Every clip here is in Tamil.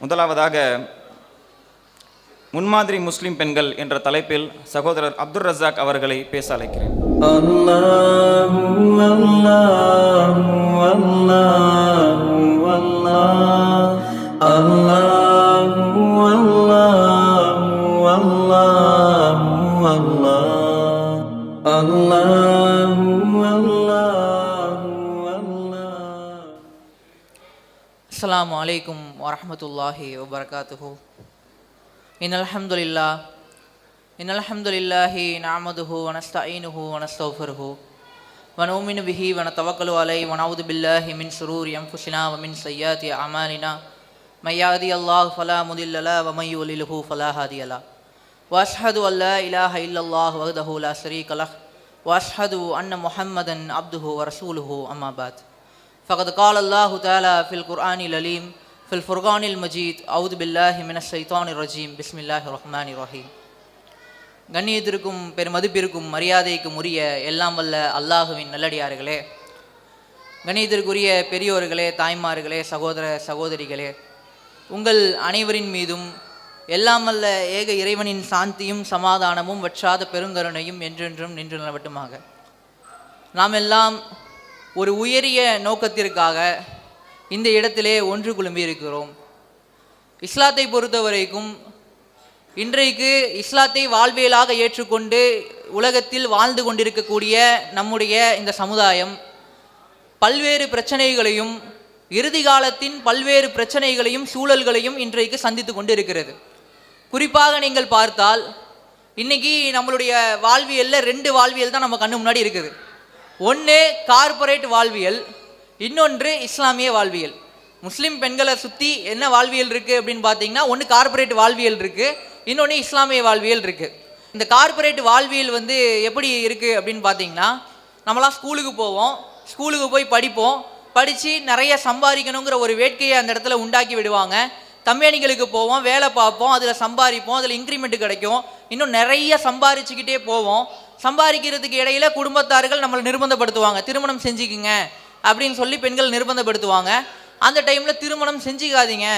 முதலாவதாக முன்மாதிரி முஸ்லிம் பெண்கள் என்ற தலைப்பில் சகோதரர் அப்துல் ரஜாக் அவர்களை பேச அழைக்கிறேன். அஸ்லாம் வலைக்கும் ورحمة الله وبركاته إن الحمد لله إن الحمد لله نعمده ونستعينه ونستغفره ونؤمن به ونتوكل عليه ونعوذ بالله من شرور أنفسنا ومن سيئات أعمالنا من يهدي الله فلا مضل له ومن يضلله فلا هادي له وأشهد أن لا إله إلا الله وحده لا شريك له وأشهد أن محمدا عبده ورسوله أما بعد فقد قال الله تعالى في القرآن الكريم في الفرقان المجيد أعوذ بالله من الشيطان الرجيم بسم الله الرحمن الرحيم கண்ணியத்திற்கும் பெருமதிப்பிற்கும் மரியாதைக்கும் உரிய எல்லாம் வல்ல அல்லாஹுவின் நல்லடியார்களே கண்ணியத்திற்குரிய பெரியோர்களே தாய்மார்களே சகோதர சகோதரிகளே உங்கள் அனைவரின் மீதும் எல்லாம் வல்ல ஏக இறைவனின் சாந்தியும் சமாதானமும் வற்றாத பெருங்கருணையும் என்றென்றும் நின்று நிலவட்டுமாக நாம் எல்லாம் ஒரு உயரிய நோக்கத்திற்காக இந்த இடத்திலே ஒன்று குழும்பி இருக்கிறோம் இஸ்லாத்தை பொறுத்தவரைக்கும் இன்றைக்கு இஸ்லாத்தை வாழ்வியலாக ஏற்றுக்கொண்டு உலகத்தில் வாழ்ந்து கொண்டிருக்கக்கூடிய நம்முடைய இந்த சமுதாயம் பல்வேறு பிரச்சனைகளையும் இறுதி காலத்தின் பல்வேறு பிரச்சனைகளையும் சூழல்களையும் இன்றைக்கு சந்தித்து கொண்டு இருக்கிறது குறிப்பாக நீங்கள் பார்த்தால் இன்னைக்கு நம்மளுடைய வாழ்வியலில் ரெண்டு வாழ்வியல் தான் நம்ம கண்ணு முன்னாடி இருக்குது. ஒன்று கார்ப்பரேட் வாழ்வியல் இன்னொன்று இஸ்லாமிய வாழ்வியல். முஸ்லீம் பெண்களை சுற்றி என்ன வாழ்வியல் இருக்குது அப்படின்னு பார்த்தீங்கன்னா ஒன்று கார்ப்பரேட் வாழ்வியல் இருக்குது இன்னொன்று இஸ்லாமிய வாழ்வியல் இருக்குது இந்த கார்ப்பரேட் வாழ்வியல் வந்து எப்படி இருக்குது அப்படின்னு பார்த்தீங்கன்னா நம்மளாம் ஸ்கூலுக்கு போவோம் ஸ்கூலுக்கு போய் படிப்போம் படித்து நிறைய சம்பாதிக்கணுங்கிற ஒரு வேட்கையை அந்த இடத்துல உண்டாக்கி விடுவாங்க. கம்பெனிகளுக்கு போவோம் வேலை பார்ப்போம் அதில் சம்பாதிப்போம் அதில் இன்க்ரிமெண்ட் கிடைக்கும். இன்னும் நிறைய சம்பாரிச்சுக்கிட்டே போவோம். சம்பாதிக்கிறதுக்கு இடையில குடும்பத்தார்கள் நம்மளை நிர்பந்தப்படுத்துவாங்க. திருமணம் செஞ்சுக்குங்க. அப்படின்னு சொல்லி பெண்கள் நிர்பந்தப்படுத்துவாங்க. அந்த டைமில் திருமணம் செஞ்சுக்காதீங்க.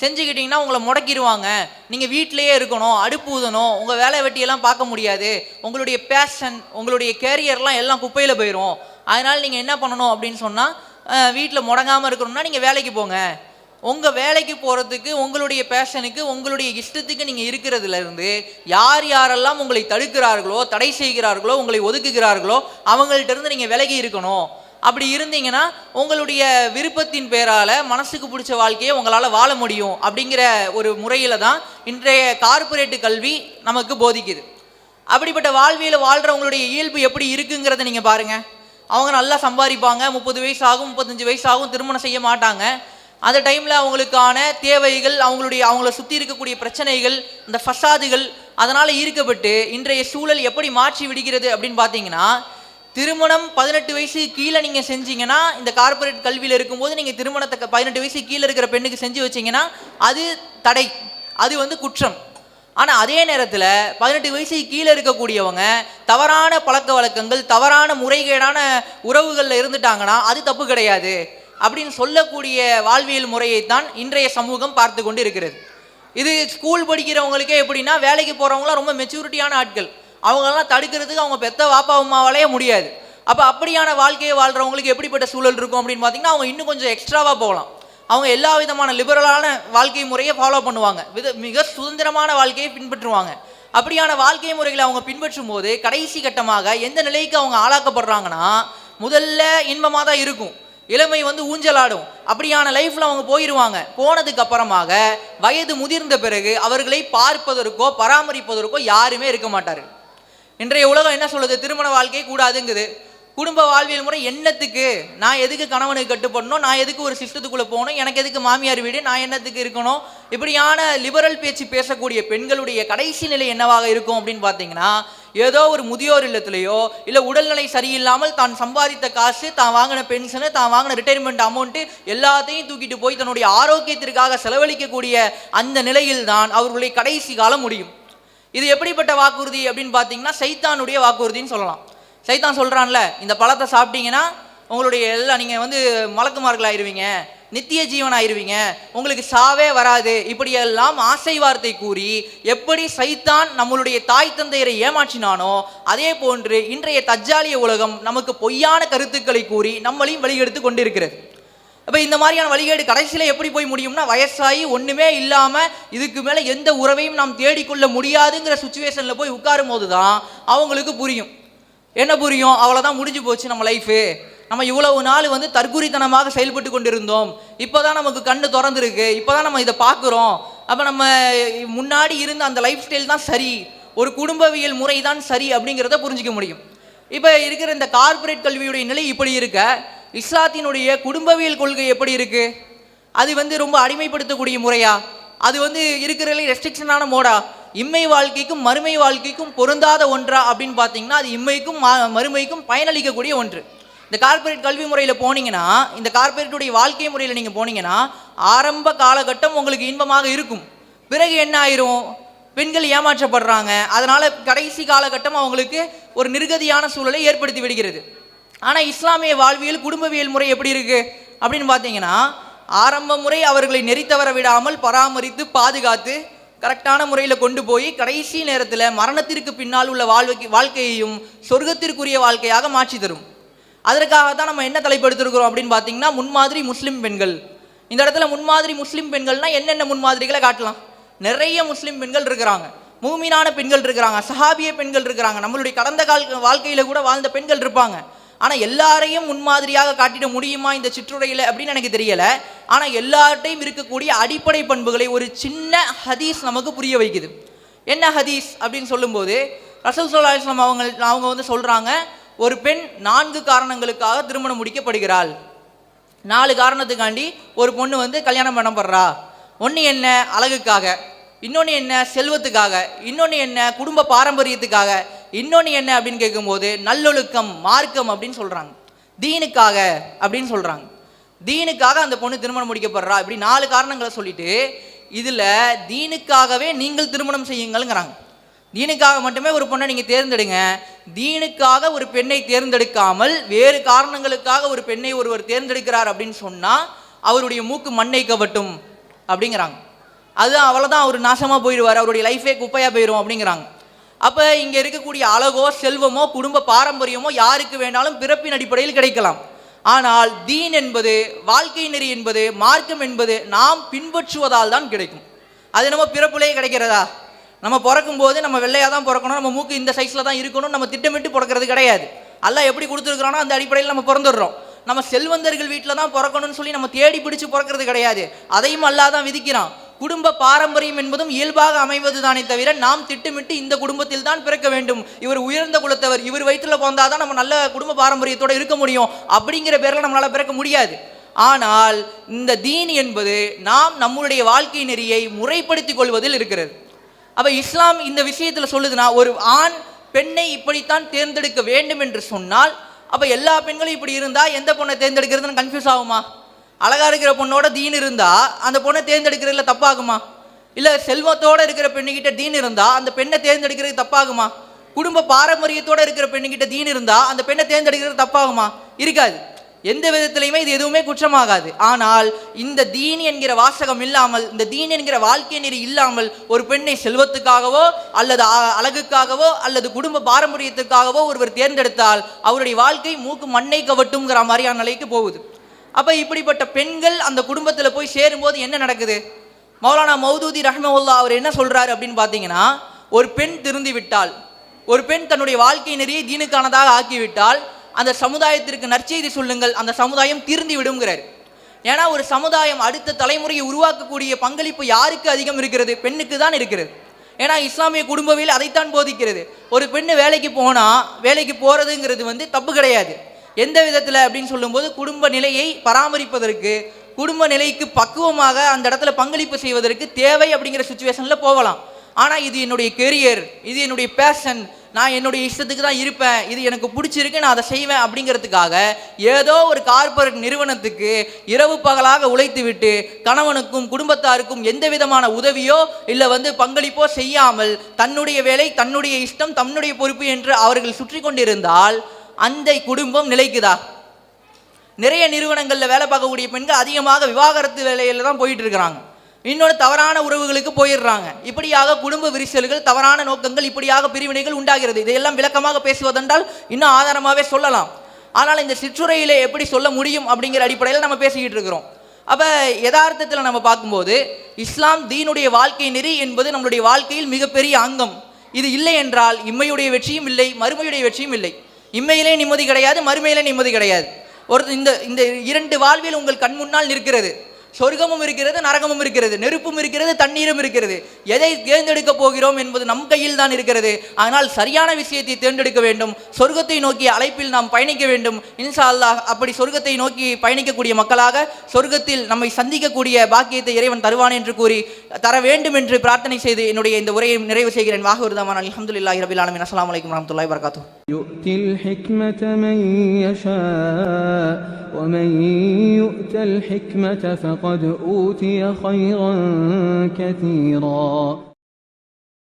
செஞ்சுக்கிட்டிங்கன்னா உங்களை முடக்கிடுவாங்க. நீங்கள் வீட்டிலேயே இருக்கணும் அடுப்பு ஊதணும் உங்கள் வேலை வெட்டியெல்லாம் பார்க்க முடியாது. உங்களுடைய பேஷன் உங்களுடைய கேரியர்லாம் எல்லாம் குப்பையில் போயிடும் அதனால் நீங்கள் என்ன பண்ணணும் அப்படின்னு சொன்னால் வீட்டில் முடங்காமல் இருக்கணும்னா நீங்கள் வேலைக்கு போங்க. உங்கள் வேலைக்கு போகிறதுக்கு உங்களுடைய பேஷனுக்கு உங்களுடைய இஷ்டத்துக்கு நீங்கள் இருக்கிறதுலேருந்து யார் யாரெல்லாம் உங்களை தடுக்கிறார்களோ தடை செய்கிறார்களோ உங்களை ஒதுக்குகிறார்களோ அவங்கள்ட்ட இருந்து நீங்கள் விலகி இருக்கணும். அப்படி இருந்தீங்கன்னா உங்களுடைய விருப்பத்தின் பேரால் மனசுக்கு பிடிச்ச வாழ்க்கையை உங்களால் வாழ முடியும் அப்படிங்கிற ஒரு முறையில் தான் இன்றைய கார்பரேட் கல்வி நமக்கு போதிக்குது. அப்படிப்பட்ட வாழ்வியில் வாழ்கிறவங்களுடைய இயல்பு எப்படி இருக்குங்கிறத நீங்கள் பாருங்கள் அவங்க நல்லா சம்பாதிப்பாங்க முப்பது வயசு ஆகும் முப்பத்தஞ்சு வயசு ஆகும் திருமணம் செய்ய மாட்டாங்க. அந்த டைமில் அவங்களுக்கான தேவைகள் அவங்களுடைய அவங்கள சுற்றி இருக்கக்கூடிய பிரச்சனைகள் இந்த ஃபசாதுகள் அதனால் ஈர்க்கப்பட்டு இன்றைய சூழல் எப்படி மாற்றி விடுகிறது அப்படின்னு பார்த்தீங்கன்னா திருமணம் பதினெட்டு வயசு கீழே நீங்கள் செஞ்சீங்கன்னா இந்த கார்ப்பரேட் கல்வியில் இருக்கும்போது நீங்கள் திருமணத்தை பதினெட்டு வயசு கீழே இருக்கிற பெண்ணுக்கு செஞ்சு வச்சிங்கன்னா அது தடை. அது வந்து குற்றம். ஆனால் அதே நேரத்தில் பதினெட்டு வயசுக்கு கீழே இருக்கக்கூடியவங்க தவறான பழக்க வழக்கங்கள் தவறான முறைகேடான உறவுகளில் இருந்துட்டாங்கன்னா அது தப்பு கிடையாது. அப்படின்னு சொல்லக்கூடிய வாழ்வியல் முறையைத்தான் இன்றைய சமூகம் பார்த்து கொண்டு இருக்கிறது. இது ஸ்கூல் படிக்கிறவங்களுக்கே எப்படின்னா வேலைக்கு போகிறவங்களாம் ரொம்ப மெச்சூரிட்டியான ஆட்கள். அவங்களெல்லாம் தடுக்கிறதுக்கு அவங்க பெத்த வாப்பா அம்மாவாலேயே முடியாது. அப்போ அப்படியான வாழ்க்கையை வாழ்கிறவங்களுக்கு எப்படிப்பட்ட சூழல் இருக்கும் அப்படின்னு பார்த்தீங்கன்னா அவங்க இன்னும் கொஞ்சம் எக்ஸ்ட்ராவாக போகலாம். அவங்க எல்லா விதமான லிபரலான வாழ்க்கை முறையை ஃபாலோ பண்ணுவாங்க. வித மிக சுதந்திரமான வாழ்க்கையை பின்பற்றுவாங்க. அப்படியான வாழ்க்கை முறைகளை அவங்க பின்பற்றும் போது கடைசி கட்டமாக எந்த நிலைக்கு அவங்க ஆளாக்கப்படுறாங்கன்னா முதல்ல இன்பமாக தான் இருக்கும். இளமை வந்து ஊஞ்சலாடும். அப்படியான லைஃப்பில் அவங்க போயிடுவாங்க போனதுக்கு அப்புறமாக வயது முதிர்ந்த பிறகு அவர்களை பார்ப்பதற்கோ பராமரிப்பதற்கோ யாருமே இருக்க மாட்டார்கள். இன்றைய உலகம் என்ன சொல்லுது? திருமண வாழ்க்கை கூடாதுங்குது. குடும்ப வாழ்வியல் முறை என்னத்துக்கு? நான் எதுக்கு கணவனுக்கு கட்டுப்படணும்? நான் எதுக்கு ஒரு சிஸ்டத்துக்குள்ளே போகணும்? எனக்கு எதுக்கு மாமியார் வீடு? நான் என்னத்துக்கு இருக்கணும்? இப்படியான லிபரல் பேச்சு பேசக்கூடிய பெண்களுடைய கடைசி நிலை என்னவாக இருக்கும் அப்படின்னு பார்த்தீங்கன்னா ஏதோ ஒரு முதியோர் இல்லத்திலேயோ இல்லை உடல்நிலை சரியில்லாமல் தான் சம்பாதித்த காசு தான் வாங்கின பென்ஷனு தான் வாங்கின ரிட்டைர்மெண்ட் அமௌண்ட்டு எல்லாத்தையும் தூக்கிட்டு போய் தன்னுடைய ஆரோக்கியத்திற்காக செலவழிக்கக்கூடிய அந்த நிலையில் தான் அவர்களுடைய கடைசி காலம் முடியும். இது எப்படிப்பட்ட வாக்குறுதி அப்படின்னு பார்த்தீங்கன்னா சைத்தானுடைய வாக்குறுதின்னு சொல்லலாம். சைத்தான் சொல்கிறான்ல இந்த பழத்தை சாப்பிட்டீங்கன்னா உங்களுடைய எல்லாம் நீங்கள் வந்து மலக்குமார்கள் ஆயிருவீங்க நித்திய ஜீவன் ஆயிருவீங்க உங்களுக்கு சாவே வராது. இப்படியெல்லாம் ஆசை வார்த்தை கூறி எப்படி சைத்தான் நம்மளுடைய தாய் தந்தையரை ஏமாற்றினானோ அதே போன்று இன்றைய தஜ்ஜாலிய உலகம் நமக்கு பொய்யான கருத்துக்களை கூறி நம்மளையும் வழிகெடுத்து கொண்டிருக்கிறது. அப்போ இந்த மாதிரியான வழிகேடு கடைசியில் எப்படி போய் முடியும்னா வயசாகி ஒன்றுமே இல்லாமல் இதுக்கு மேலே எந்த உறவையும் நாம் தேடிக்கொள்ள முடியாதுங்கிற சுச்சுவேஷனில் போய் உட்காரும் போது தான் அவங்களுக்கு புரியும். என்ன புரியும்? அவ்வளோதான் முடிஞ்சு போச்சு நம்ம லைஃபு நம்ம இவ்வளவு நாள் வந்து தற்குறித்தனமாக செயல்பட்டு கொண்டிருந்தோம். இப்போ தான் நமக்கு கண்ணு திறந்துருக்கு. இப்போ தான் நம்ம இதை பார்க்குறோம். அப்போ நம்ம முன்னாடி இருந்த அந்த லைஃப் ஸ்டைல் தான் சரி. ஒரு குடும்பவியல் முறை தான் சரி அப்படிங்கிறத புரிஞ்சிக்க முடியும். இப்போ இருக்கிற இந்த கார்ப்பரேட் கல்வியுடைய நிலை இப்படி இருக்க. இஸ்லாத்தினுடைய குடும்பவியல் கொள்கை எப்படி இருக்குது அது வந்து ரொம்ப அடிமைப்படுத்தக்கூடிய முறையா? அது வந்து இருக்கிறதுலே ரெஸ்ட்ரிக்ஷனான மோடா இம்மை வாழ்க்கைக்கும் மறுமை வாழ்க்கைக்கும் பொருந்தாத ஒன்றா? அப்படின்னு பார்த்தீங்கன்னா அது இம்மைக்கும் மறுமைக்கும் பயனளிக்கக்கூடிய ஒன்று. இந்த கார்ப்பரேட் கல்வி முறையில் போனீங்கன்னா இந்த கார்ப்பரேட்டுடைய வாழ்க்கை முறையில் நீங்கள் போனீங்கன்னா ஆரம்ப காலகட்டம் உங்களுக்கு இன்பமாக இருக்கும். பிறகு என்ன ஆயிரும்? பெண்கள் ஏமாற்றப்படுறாங்க. அதனால் கடைசி காலகட்டம் அவங்களுக்கு ஒரு நிர்கதியான சூழலை ஏற்படுத்தி விடுகிறது. ஆனால் இஸ்லாமிய வாழ்வியல் குடும்பவியல் முறை எப்படி இருக்கு? அப்படின்னு பார்த்தீங்கன்னா ஆரம்ப முறை அவர்களை நெறித்தவர விடாமல் பராமரித்து பாதுகாத்து கரெக்டான முறையில் கொண்டு போய் கடைசி நேரத்தில் மரணத்திற்கு பின்னால் உள்ள வாழ்வை வாழ்க்கையையும் சொர்க்கத்திற்குரிய வாழ்க்கையாக மாற்றி தரும். அதற்காக தான் நம்ம என்ன தலைப்படுத்திருக்கிறோம் அப்படின்னு பார்த்தீங்கன்னா முன்மாதிரி முஸ்லீம் பெண்கள். இந்த இடத்துல முன்மாதிரி முஸ்லீம் பெண்கள்னா என்னென்ன முன்மாதிரிகளை காட்டலாம்? நிறைய முஸ்லீம் பெண்கள் இருக்கிறாங்க. மூமினான பெண்கள் இருக்கிறாங்க சஹாபிய பெண்கள் இருக்கிறாங்க. நம்மளுடைய கடந்த கால வாழ்க்கையில் கூட வாழ்ந்த பெண்கள் இருப்பாங்க. ஆனால் எல்லாரையும் முன்மாதிரியாக காட்டிட முடியுமா இந்த சிற்றுரையில் அப்படின்னு எனக்கு தெரியல. ஆனால் எல்லார்ட்டையும் இருக்கக்கூடிய அடிப்படை பண்புகளை ஒரு சின்ன ஹதீஸ் நமக்கு புரிய வைக்குது. என்ன ஹதீஸ் அப்படின்னு சொல்லும்போது ரசூல் சல்லா இஸ்லாம் அவங்க அவங்க வந்து சொல்கிறாங்க ஒரு பெண் நான்கு காரணங்களுக்காக திருமணம் முடிக்கப்படுகிறாள். நாலு காரணத்துக்காண்டி ஒரு பொண்ணு வந்து கல்யாணம் பண்ணப்படுறா. ஒன்று என்ன அழகுக்காக இன்னொன்று என்ன செல்வத்துக்காக இன்னொன்று என்ன குடும்ப பாரம்பரியத்துக்காக இன்னொன்று என்ன அப்படின்னு கேட்கும்போது நல்லொழுக்கம் மார்க்கம் அப்படின்னு சொல்கிறாங்க தீனுக்காக அப்படின்னு சொல்கிறாங்க தீனுக்காக அந்த பொண்ணு திருமணம் முடிக்கப்படுறா இப்படி நாலு காரணங்களை சொல்லிட்டு இதில் தீனுக்காகவே நீங்கள் திருமணம் செய்யுங்கள்ங்கிறாங்க. தீனுக்காக மட்டுமே ஒரு பொண்ணை நீங்கள் தேர்ந்தெடுங்க. தீனுக்காக ஒரு பெண்ணை தேர்ந்தெடுக்காமல் வேறு காரணங்களுக்காக ஒரு பெண்ணை ஒருவர் தேர்ந்தெடுக்கிறார் அப்படின்னு சொன்னால் அவருடைய மூக்கு மண்ணை கவட்டும் அப்படிங்கிறாங்க. அது அவ்வளோதான் அவர் நாசமாக போயிடுவார். அவருடைய லைஃபே குப்பையாக போயிடும் அப்படிங்கிறாங்க. அப்போ இங்கே இருக்கக்கூடிய அழகோ செல்வமோ குடும்ப பாரம்பரியமோ யாருக்கு வேணாலும் பிறப்பின் அடிப்படையில் கிடைக்கலாம். ஆனால் தீன் என்பது வாழ்க்கை நெறி என்பது மார்க்கம் என்பது நாம் பின்பற்றுவதால் தான் கிடைக்கும். அது நம்ம பிறப்புலேயே கிடைக்கிறதா? நம்ம பிறக்கும்போது நம்ம வெள்ளையாக தான் பிறக்கணும் நம்ம மூக்கு இந்த சைஸில் தான் இருக்கணும் நம்ம திட்டமிட்டு பிறக்கிறது கிடையாது. அல்லா எப்படி கொடுத்துருக்குறானோ அந்த அடிப்படையில் நம்ம பிறந்துடுறோம். நம்ம செல்வந்தர்கள் வீட்டில் தான் பிறக்கணும்னு சொல்லி நம்ம தேடி பிடிச்சு பிறக்கிறது கிடையாது. அதையும் அல்லா தான் விதிக்கிறான். குடும்ப பாரம்பரியம் என்பதும் இயல்பாக அமைவது தானே தவிர நாம் திட்டமிட்டு இந்த குடும்பத்தில் தான் பிறக்க வேண்டும். இவர் உயர்ந்த குலத்தவர் இவர் வயிற்றுல பிறந்தாதான் நம்ம நல்ல குடும்ப பாரம்பரியத்தோடு இருக்க முடியும். அப்படிங்கிற பேரில் நம்மளால் பிறக்க முடியாது. ஆனால் இந்த தீன் என்பது நாம் நம்முடைய வாழ்க்கை நெறியை முறைப்படுத்திக் கொள்வதில் இருக்கிறது. அப்போ இஸ்லாம் இந்த விஷயத்தில் சொல்லுதுன்னா ஒரு ஆண் பெண்ணை இப்படித்தான் தேர்ந்தெடுக்க வேண்டும் என்று சொன்னால் அப்போ எல்லா பெண்களும் இப்படி இருந்தால் எந்த பொண்ணை தேர்ந்தெடுக்கிறதுன்னு கன்ஃபியூஸ் ஆகுமா? அழகா இருக்கிற பொண்ணோட தீன் இருந்தால் அந்த பொண்ணை தேர்ந்தெடுக்கிறதுல தப்பாகுமா? இல்லை செல்வத்தோடு இருக்கிற பெண்ணுக்கிட்ட தீன் இருந்தால் அந்த பெண்ணை தேர்ந்தெடுக்கிறது தப்பாகுமா? குடும்ப பாரம்பரியத்தோடு இருக்கிற பெண்ணுக்கிட்ட தீன் இருந்தால் அந்த பெண்ணை தேர்ந்தெடுக்கிறது தப்பாகுமா? இருக்காது. எந்த விதத்திலையுமே இது எதுவுமே குற்றமாகாது. ஆனால் இந்த தீன் என்கிற வாசகம் இல்லாமல் இந்த தீன் என்கிற வாழ்க்கை நெறி இல்லாமல் ஒரு பெண்ணை செல்வத்துக்காகவோ அல்லது அ- அழகுக்காகவோ அல்லது குடும்ப பாரம்பரியத்துக்காகவோ ஒருவர் தேர்ந்தெடுத்தால் அவருடைய வாழ்க்கை மூக்கு மண்ணை கவட்டுங்கிற மாதிரியான நிலைக்கு போகுது. அப்போ இப்படிப்பட்ட பெண்கள் அந்த குடும்பத்தில் போய் சேரும்போது என்ன நடக்குது? மௌலானா மௌதூதி ரஹ்மவுல்லா அவர் என்ன சொல்கிறார் அப்படின்னு பார்த்தீங்கன்னா ஒரு பெண் திருந்தி விட்டால் ஒரு பெண் தன்னுடைய வாழ்க்கை நெறியை தீனுக்கானதாக ஆக்கிவிட்டால் அந்த சமுதாயத்திற்கு நற்செய்தி சொல்லுங்கள் அந்த சமுதாயம் திருந்தி விடுங்கிறார் ஏன்னா ஒரு சமுதாயம் அடுத்த தலைமுறையை உருவாக்கக்கூடிய பங்களிப்பு யாருக்கு அதிகம் இருக்கிறது? பெண்ணுக்கு தான் இருக்கிறது. ஏன்னா இஸ்லாமிய குடும்பவியல் அதைத்தான் போதிக்கிறது. ஒரு பெண்ணு வேலைக்கு போனால் வேலைக்கு போகிறதுங்கிறது வந்து தப்பு கிடையாது. எந்த விதத்தில் அப்படின்னு சொல்லும்போது குடும்ப நிலையை பராமரிப்பதற்கு குடும்ப நிலைக்கு பக்குவமாக அந்த இடத்துல பங்களிப்பு செய்வதற்கு தேவை அப்படிங்கிற சுச்சுவேஷனில் போகலாம். ஆனால் இது என்னுடைய கெரியர் இது என்னுடைய பேஷன் நான் என்னுடைய இஷ்டத்துக்கு தான் இருப்பேன் இது எனக்கு பிடிச்சிருக்கு நான் அதை செய்வேன் அப்படிங்கிறதுக்காக ஏதோ ஒரு கார்ப்பரேட் நிறுவனத்துக்கு இரவு பகலாக உழைத்து விட்டு கணவனுக்கும் குடும்பத்தாருக்கும் எந்த விதமான உதவியோ இல்லை வந்து பங்களிப்போ செய்யாமல் தன்னுடைய வேலை தன்னுடைய இஷ்டம் தன்னுடைய பொறுப்பு என்று அவர்கள் சுற்றி கொண்டிருந்தால் அந்த குடும்பம் நிலைக்குதா? நிறைய நிறுவனங்களில் வேலை பார்க்கக்கூடிய பெண்கள் அதிகமாக விவாகரத்து வேலையில் தான் போயிட்டு இருக்கிறாங்க இன்னொன்று தவறான உறவுகளுக்கு போயிடுறாங்க. இப்படியாக குடும்ப விரிசல்கள் தவறான நோக்கங்கள் இப்படியாக பிரிவினைகள் உண்டாகிறது. இதையெல்லாம் விளக்கமாக பேசுவதென்றால் இன்னும் ஆதாரமாகவே சொல்லலாம். ஆனால் இந்த சிற்றுரையிலே எப்படி சொல்ல முடியும் அப்படிங்கிற அடிப்படையில் நம்ம பேசிக்கிட்டு இருக்கிறோம். அப்போ யதார்த்தத்தில் நம்ம பார்க்கும்போது இஸ்லாம் தீனுடைய வாழ்க்கை நெறி என்பது நம்மளுடைய வாழ்க்கையில் மிகப்பெரிய அங்கம். இது இல்லை என்றால் இம்மையுடைய வெற்றியும் இல்லை மறுமையுடைய வெற்றியும் இல்லை. இம்மையிலே நிம்மதி கிடையாது மறுமையிலே நிம்மதி கிடையாது. ஒரு இந்த இந்த இரண்டு வாழ்வில் உங்கள் கண் முன்னால் நிற்கிறது. சொர்க்கமும் இருக்கிறது நரகமும் இருக்கிறது நெருப்பும் இருக்கிறது தண்ணீரும் இருக்கிறது. எதை தேர்ந்தெடுக்க போகிறோம் என்பது நம் கையில் தான் இருக்கிறது. ஆனால் சரியான விஷயத்தை தேர்ந்தெடுக்க வேண்டும். சொர்க்கத்தை நோக்கி அழைப்பில் நாம் பயணிக்க வேண்டும். இன்ஷா அல்லாஹ் அப்படி சொர்க்கத்தை நோக்கி பயணிக்கக்கூடிய மக்களாக சொர்க்கத்தில் நம்மை சந்திக்கக்கூடிய பாக்கியத்தை இறைவன் தருவான் என்று கூறி தர வேண்டும் என்று பிரார்த்தனை செய்து என்னுடைய இந்த உரையை நிறைவு செய்கிறேன். வாகுர்தமான் அல்ஹம்துலில்லாஹி ரபில் ஆலமின். அஸ்லாம் வலைக்கம் வரமத்துல்லாய் வபரகாத்துஹு. ومن يؤت الحكمة فقد أوتي خيرا كثيرا.